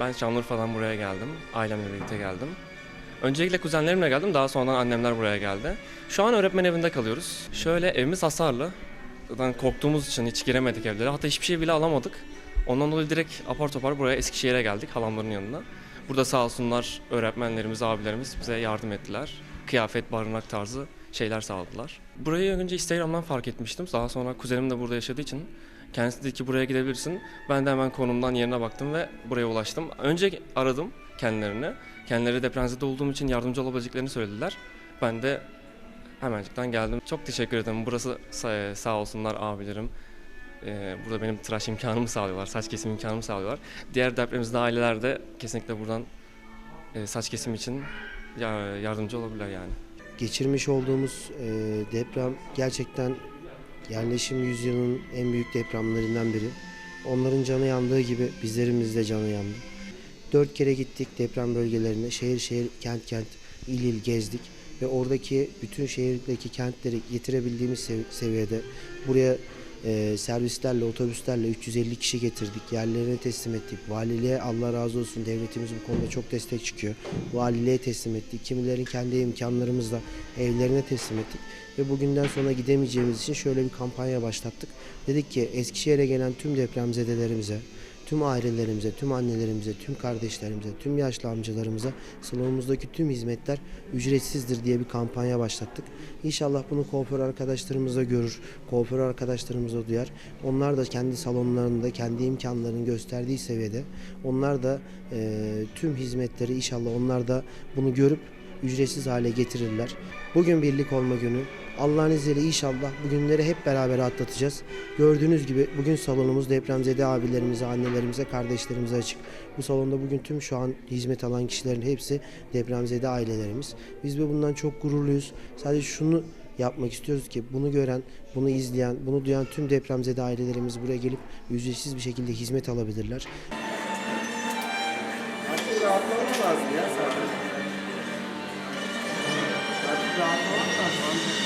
Ben Şanlıurfa'dan buraya geldim. Ailemle birlikte geldim. Öncelikle kuzenlerimle geldim, daha sonra annemler buraya geldi. Şu an öğretmen evinde kalıyoruz. Şöyle evimiz hasarlı. Zaten korktuğumuz için hiç giremedik evlere. Hatta hiçbir şey bile alamadık. Ondan dolayı direkt apar topar buraya Eskişehir'e geldik halamların yanına. Burada sağ olsunlar öğretmenlerimiz, abilerimiz bize yardım ettiler. Kıyafet, barınak tarzı şeyler sağladılar. Burayı önce Instagram'dan fark etmiştim. Daha sonra kuzenim de burada yaşadığı için kendisi dedi ki buraya gidebilirsin. Ben de hemen konumdan yerine baktım ve buraya ulaştım. Önce aradım kendilerini. Kendileri depremzede olduğum için yardımcı olabileceklerini söylediler. Ben de hemencikten geldim. Çok teşekkür ederim. Burası sa- sağ olsunlar abilerim. Ee, burada benim tıraş imkanımı sağlıyorlar, saç kesim imkanımı sağlıyorlar. Diğer depremzede aileler de kesinlikle buradan e, saç kesim için ya- yardımcı olabilirler yani. Geçirmiş olduğumuz e, deprem gerçekten yerleşim yüzyılının en büyük depremlerinden biri. Onların canı yandığı gibi bizlerimiz de canı yandı. Dört kere gittik deprem bölgelerine, şehir şehir, kent kent, il il gezdik ve oradaki bütün şehirdeki kentleri getirebildiğimiz sev- seviyede buraya e, servislerle, otobüslerle 350 kişi getirdik. Yerlerine teslim ettik. Valiliğe Allah razı olsun devletimiz bu konuda çok destek çıkıyor. Valiliğe teslim ettik. Kimilerin kendi imkanlarımızla evlerine teslim ettik. Ve bugünden sonra gidemeyeceğimiz için şöyle bir kampanya başlattık. Dedik ki Eskişehir'e gelen tüm depremzedelerimize, tüm ailelerimize, tüm annelerimize, tüm kardeşlerimize, tüm yaşlı amcalarımıza salonumuzdaki tüm hizmetler ücretsizdir diye bir kampanya başlattık. İnşallah bunu kuaför arkadaşlarımız da görür, kuaför arkadaşlarımız da duyar. Onlar da kendi salonlarında, kendi imkanlarının gösterdiği seviyede onlar da e, tüm hizmetleri inşallah onlar da bunu görüp ücretsiz hale getirirler. Bugün birlik olma günü. Allah'ın izniyle inşallah bu günleri hep beraber atlatacağız. Gördüğünüz gibi bugün salonumuz depremzede abilerimize, annelerimize, kardeşlerimize açık. Bu salonda bugün tüm şu an hizmet alan kişilerin hepsi depremzede ailelerimiz. Biz de bundan çok gururluyuz. Sadece şunu yapmak istiyoruz ki bunu gören, bunu izleyen, bunu duyan tüm depremzede ailelerimiz buraya gelip ücretsiz bir şekilde hizmet alabilirler. Artık lazım ya zaten. Artık lazım.